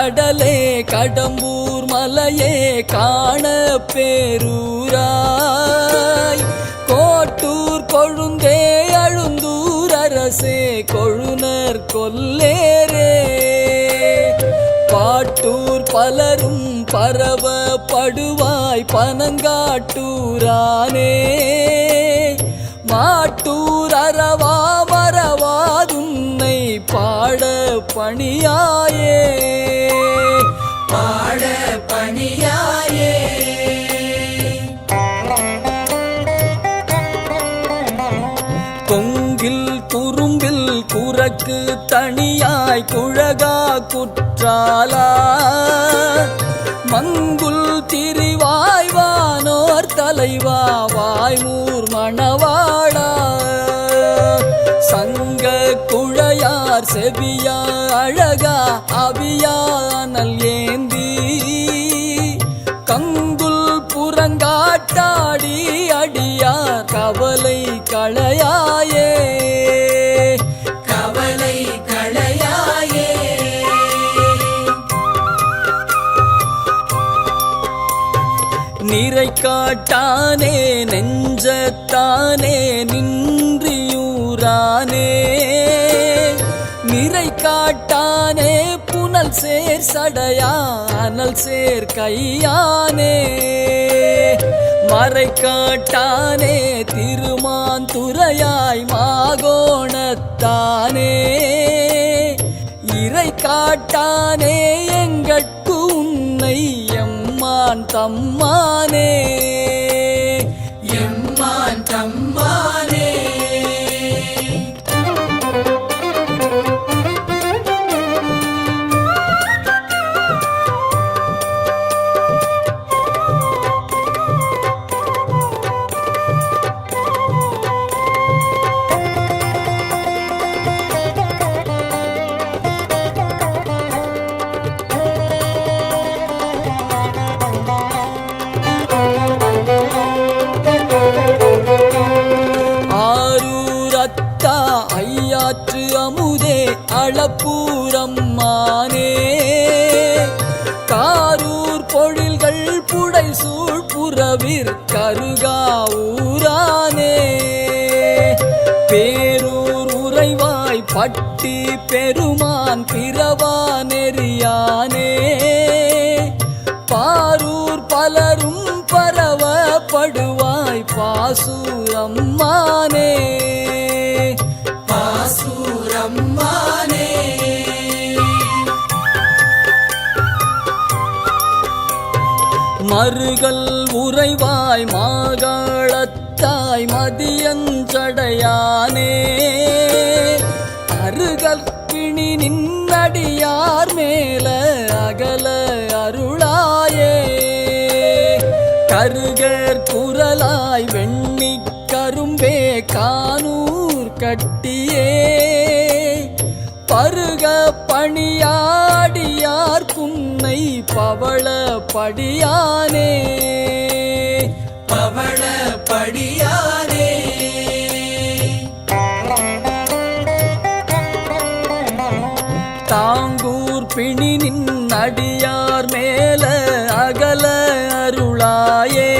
கடலே கடம்பூர் மலையே காண பேரூராய். கோட்டூர் கொழுந்தே அழுந்தூர் அரசே கொழுனர் கொல்லேரே. பாட்டூர் பலரும் பரவ படுவாய் பனங்காட்டூரானே. மாட்டூர் அறவா மறவாதுன்னை பாட பணியாயே. பாட பணியாயே. கொங்கில் குறும்பில் குரக்கு தனியாய் குழகா குற்றாலா. மங்குல் திரிவாய்வானோர் தலைவா வாய்மூர் மணவாடா சங்க குழையார் செவியா அழகா அபியானல் ஏந்த கவலை களையாயே கவலை களையாயே நிறை காட்டானே நெஞ்சத்தானே நின்றியூரானே. நிறை காட்டானே புனல் சேர் சடையானல் சேர் கையானே. மறை காட்டானே திருமா துறையாய் மாகோணத்தானே. இறை காட்டானே எங்கட்கு உன்னை எம்மான் தம்மானே. அளப்பூரம்மானே காரூர் பொழில்கள் புடை சூழ்புறவிற் கருகாவூரானே. பேரூர் உறைவாய் பட்டி பெருமான் பிறவா நெறியானே பாரூர் பலரும் பரவப்படுவாய் பாசூரம்மானே. மறுகள் உறைவாய் மாகாளத்தாய் மதியஞ்சடையானே அருகல் பிணி நின்னடியார் மேல அகல அருளாயே. கருகர் குரலாய் வெண்ணி கரும்பே கானூர் கட்டியே. பணியாடியார் புன்னை பவள படியானே. பவள படியானே. தாங்கூர் பிணி நின்னடியார் மேல அகல அருளாயே.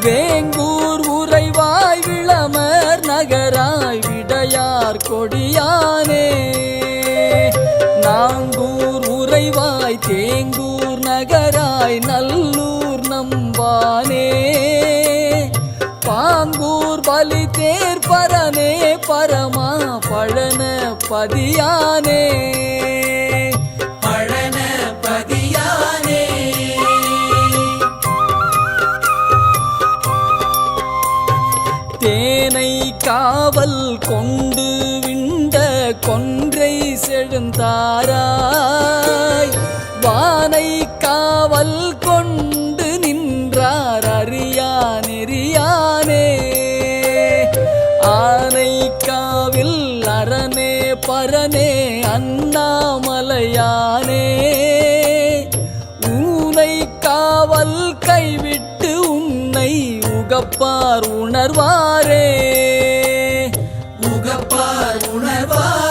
வேங்கூர் உறைவாய் விளமர் நகராய் விடையார் கொடியானே. நாங்கூர் உறைவாய் தேங்கூர் நகராய் நல்லூர் நம்பானே. பாங்கூர் பலி தேர் பரனே பரமா பழன பதியானே. பழன பதியானே. தேனை காவல் கொண்டு செழுந்தாராய் வானை காவல் கொண்டு நின்றார் அறியா நெறியானே ஆனை காவில் அரணே பரனே அண்ணாமலையானே. ஊனை காவல் கைவிட்டு உன்னை உகப்பார் உணர்வாரே. உகப்பார் உணர்வார்.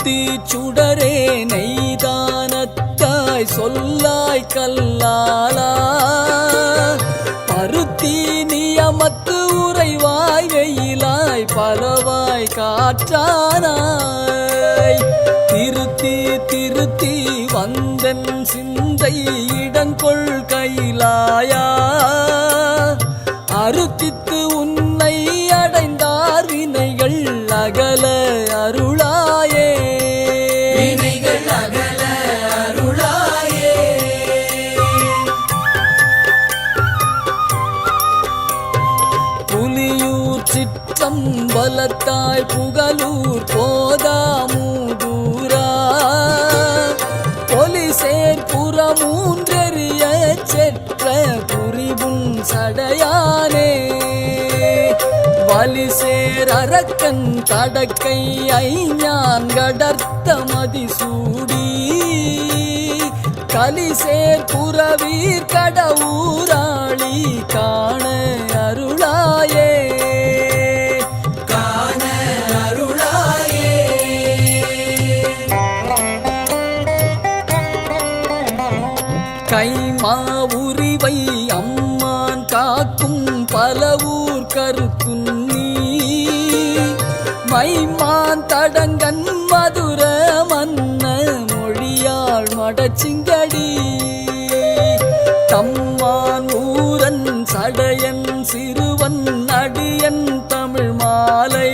பருத்தி சுடரே நெய்தானத்தாய் சொல்லாய் கல்லாலா. பருத்தி நியமத்து உறைவாய் வெயிலாய் பலவாய் காற்றானாய். திருத்தி திருத்தி வந்தன் சிந்தை இடங்கொள் கைலாயா. அறுத்தித்து தாய் புகழூர் போதாமூதூரா பொலிசேர் புறமூன்றெறிய செற்ற புரிவும் சடையானே. வலிசேர் அரக்கன் தடக்கை ஐஞான் கடர்த்த மதிசூடி கலிசேர் புறவீர் கடவுராளி காண அருள் மைமான் தடங்கன் மதுர மன்ன மொழியாள் மடச்சிங்கடி. தம்மான் ஊரன் சடையன் சிறுவன் அடியன் தமிழ் மாலை